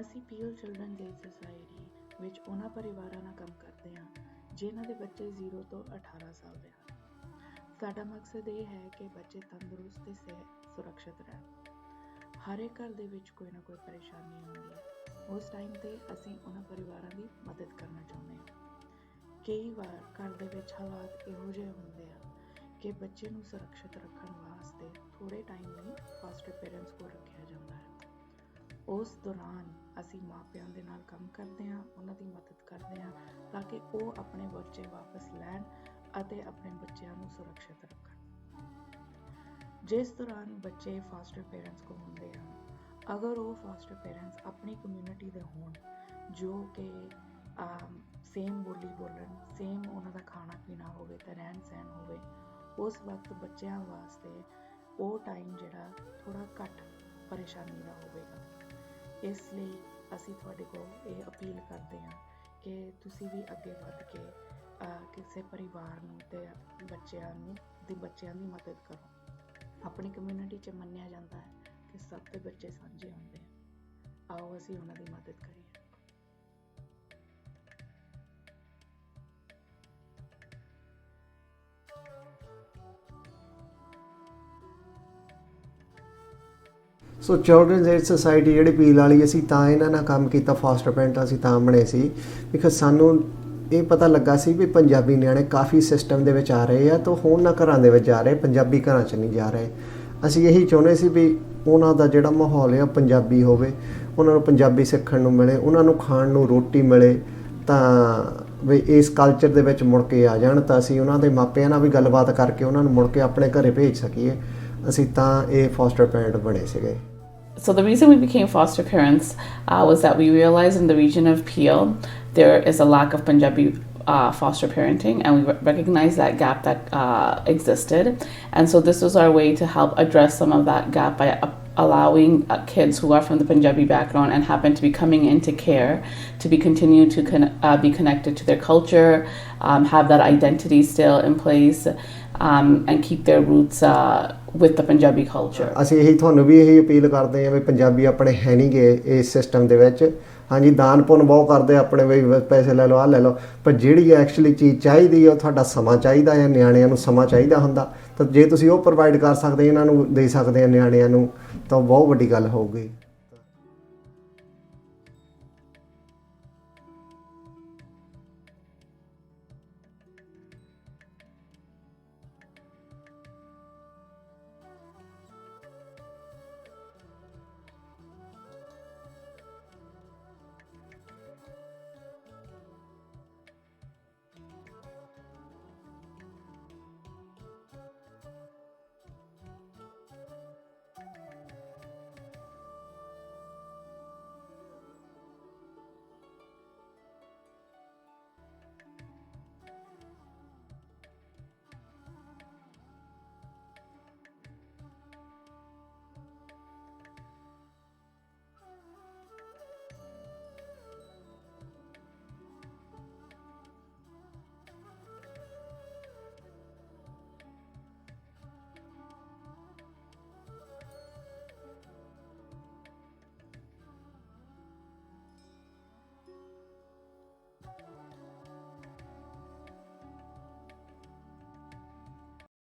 ਅਸੀਂ ਪੀਓ children day society ਵਿੱਚ ਉਹਨਾਂ ਪਰਿਵਾਰਾਂ ਨਾਲ ਕੰਮ ਕਰਦੇ ਹਾਂ, ਜਿਨ੍ਹਾਂ ਦੇ ਬੱਚੇ 0 ਤੋਂ 18 ਸਾਲ ਦੇ ਹਨ। ਸਾਡਾ ਮਕਸਦ ਇਹ ਹੈ ਕਿ ਬੱਚੇ ਤੰਦਰੁਸਤ ਤੇ ਸਿਹਤ ਸੁਰੱਖਿਅਤ ਰਹਿਣ। ਹਰ ਇੱਕ ਘਰ ਦੇ ਵਿੱਚ ਕੋਈ ਨਾ ਕੋਈ ਪਰੇਸ਼ਾਨੀ ਹੁੰਦੀ ਹੈ। ਉਸ ਟਾਈਮ ਤੇ ਅਸੀਂ ਉਹਨਾਂ ਪਰਿਵਾਰਾਂ ਦੀ ਮਦਦ ਕਰਨਾ ਚਾਹੁੰਦੇ ਹਾਂ। ਕਈ ਵਾਰ ਘਰ ਦੇ ਵਿੱਚ ਹਾਲਾਤ ਇਹੋ ਜਿਹੇ ਹੁੰਦੇ ਆ ਕਿ ਬੱਚੇ ਨੂੰ ਸੁਰੱਖਿਅਤ ਰੱਖਣ ਵਾਸਤੇ ਥੋੜੇ ਟਾਈਮ ਲਈ ਫਾਸਟਰ ਪੇਰੈਂਟਸ ਕੋਲ ਰੱਖਿਆ ਜਾਂਦਾ ਉਸ ਦੌਰਾਨ ਅਸੀਂ ਮਾਪਿਆਂ ਦੇ ਨਾਲ ਕੰਮ ਕਰਦੇ ਹਾਂ, ਉਹਨਾਂ ਦੀ ਮਦਦ ਕਰਦੇ ਹਾਂ ਤਾਂ ਕਿ ਉਹ ਆਪਣੇ ਬੱਚੇ ਵਾਪਸ ਲੈਣ ਅਤੇ ਆਪਣੇ ਬੱਚਿਆਂ ਨੂੰ ਸੁਰੱਖਿਅਤ ਰੱਖਣ। ਜਿਸ ਦੌਰਾਨ ਬੱਚੇ ਫਾਸਟਰ ਪੇਰੈਂਟਸ ਕੋਲ ਹੁੰਦੇ ਹਨ, ਅਗਰ ਉਹ ਫਾਸਟਰ ਪੇਰੈਂਟਸ ਆਪਣੀ ਕਮਿਊਨਿਟੀ ਦੇ ਹੋਣ, ਜੋ ਕਿ ਸੇਮ ਬੋਲੀ ਬੋਲਣ ਸੇਮ ਉਹਨਾਂ ਦਾ ਖਾਣਾ ਪੀਣਾ ਹੋਵੇ ਤੇ ਰਹਿਣ ਸਹਿਣ ਹੋਵੇ, ਉਸ ਵਕਤ ਬੱਚਿਆਂ ਵਾਸਤੇ ਉਹ ਟਾਈਮ ਜਿਹੜਾ ਥੋੜਾ ਘੱਟ ਪਰੇਸ਼ਾਨੀ ਦਾ ਹੋਵੇਗਾ। ਇਸ ਲਈ ਅਸੀਂ ਤੁਹਾਡੇ ਕੋਲ ਇਹ ਅਪੀਲ ਕਰਦੇ ਹਾਂ ਕਿ ਤੁਸੀਂ ਵੀ ਅੱਗੇ ਵੱਧ ਕੇ ਕਿਸੇ ਪਰਿਵਾਰ ਨੂੰ ਤੇ ਬੱਚਿਆਂ ਨੂੰ, ਦੀ ਬੱਚਿਆਂ ਦੀ ਮਦਦ ਕਰੋ। ਆਪਣੀ ਕਮਿਊਨਿਟੀ 'ਚ ਮੰਨਿਆ ਜਾਂਦਾ ਹੈ ਕਿ ਸਭ ਦੇ ਬੱਚੇ ਸਾਂਝੇ ਹੁੰਦੇ ਆ। ਆਓ ਅਸੀਂ ਉਹਨਾਂ ਦੀ ਮਦਦ ਕਰੀਏ। ਸੋ ਚਿਲਡਰਨਸ ਏਡ ਸੁਸਾਇਟੀ ਜਿਹੜੀ ਪੀਲ ਵਾਲੀ ਅਸੀਂ ਤਾਂ ਇਹਨਾਂ ਨਾਲ ਕੰਮ ਕੀਤਾ ਫਾਸਟਰ ਪੈਂਟ ਅਸੀਂ ਤਾਂ ਬਣੇ ਸੀ ਬਿਕਾਜ਼ ਸਾਨੂੰ ਇਹ ਪਤਾ ਲੱਗਾ ਸੀ ਵੀ ਪੰਜਾਬੀ ਨਿਆਣੇ ਕਾਫੀ ਸਿਸਟਮ ਦੇ ਵਿੱਚ ਆ ਰਹੇ ਆ, ਤਾਂ ਹੁਣ ਨਾ ਘਰਾਂ ਦੇ ਵਿੱਚ ਜਾ ਰਹੇ, ਪੰਜਾਬੀ ਘਰਾਂ 'ਚ ਨਹੀਂ ਜਾ ਰਹੇ। ਅਸੀਂ ਇਹੀ ਚਾਹੁੰਦੇ ਸੀ ਵੀ ਉਹਨਾਂ ਦਾ ਜਿਹੜਾ ਮਾਹੌਲ ਹੈ ਉਹ ਪੰਜਾਬੀ ਹੋਵੇ, ਉਹਨਾਂ ਨੂੰ ਪੰਜਾਬੀ ਸਿੱਖਣ ਨੂੰ ਮਿਲੇ, ਉਹਨਾਂ ਨੂੰ ਖਾਣ ਨੂੰ ਰੋਟੀ ਮਿਲੇ, ਤਾਂ ਵੀ ਇਸ ਕਲਚਰ ਦੇ ਵਿੱਚ ਮੁੜ ਕੇ ਆ ਜਾਣ, ਤਾਂ ਅਸੀਂ ਉਹਨਾਂ ਦੇ ਮਾਪਿਆਂ ਨਾਲ ਵੀ ਗੱਲਬਾਤ ਕਰਕੇ ਉਹਨਾਂ ਨੂੰ ਮੁੜ ਕੇ ਆਪਣੇ ਘਰੇ ਭੇਜ ਸਕੀਏ। ਅਸੀਂ ਤਾਂ ਇਹ ਫਾਸਟਰ ਪੈਂਟ ਬਣੇ ਸੀਗੇ। So the reason we became foster parents uh, was that we realized in the region of Peel there is a lack of Punjabi uh, foster parenting, and we re- recognized that gap that uh, existed. And so this was our way to help address some of that gap by allowing uh, kids who are from the Punjabi background and happen to be coming into care to be continue to con- uh, be connected to their culture, um, have that identity still in place, um, and keep their roots uh, with the Punjabi culture. ਅਸੀਂ ਇਹੀ ਤੁਹਾਨੂੰ ਵੀ ਇਹੀ appeal ਕਰਦੇ ਹਾਂ ਵੀ ਪੰਜਾਬੀ ਆਪਣੇ ਹੈ ਨਹੀਂ ਗੇ ਇਸ ਸਿਸਟਮ ਦੇ ਵਿੱਚ ਹਾਂਜੀ ਦਾਨ ਪੁੰਨ ਬਹੁਤ ਕਰਦੇ ਆ ਆਪਣੇ ਵੀ ਬਸ ਪੈਸੇ ਲੈ ਲਓ ਆ ਲੈ ਲਓ ਪਰ ਜਿਹੜੀ ਐਕਚੁਅਲੀ ਚੀਜ਼ ਚਾਹੀਦੀ ਹੈ ਉਹ ਤੁਹਾਡਾ ਸਮਾਂ ਚਾਹੀਦਾ ਹੈ ਨਿਆਣਿਆਂ ਨੂੰ ਸਮਾਂ ਚਾਹੀਦਾ ਹੁੰਦਾ ਤਾਂ ਜੇ ਤੁਸੀਂ ਉਹ ਪ੍ਰੋਵਾਈਡ ਕਰ ਸਕਦੇ, ਇਹਨਾਂ ਨੂੰ ਦੇ ਸਕਦੇ ਆ ਨਿਆਣਿਆਂ ਨੂੰ, ਤਾਂ ਬਹੁਤ ਵੱਡੀ ਗੱਲ ਹੋਊਗੀ।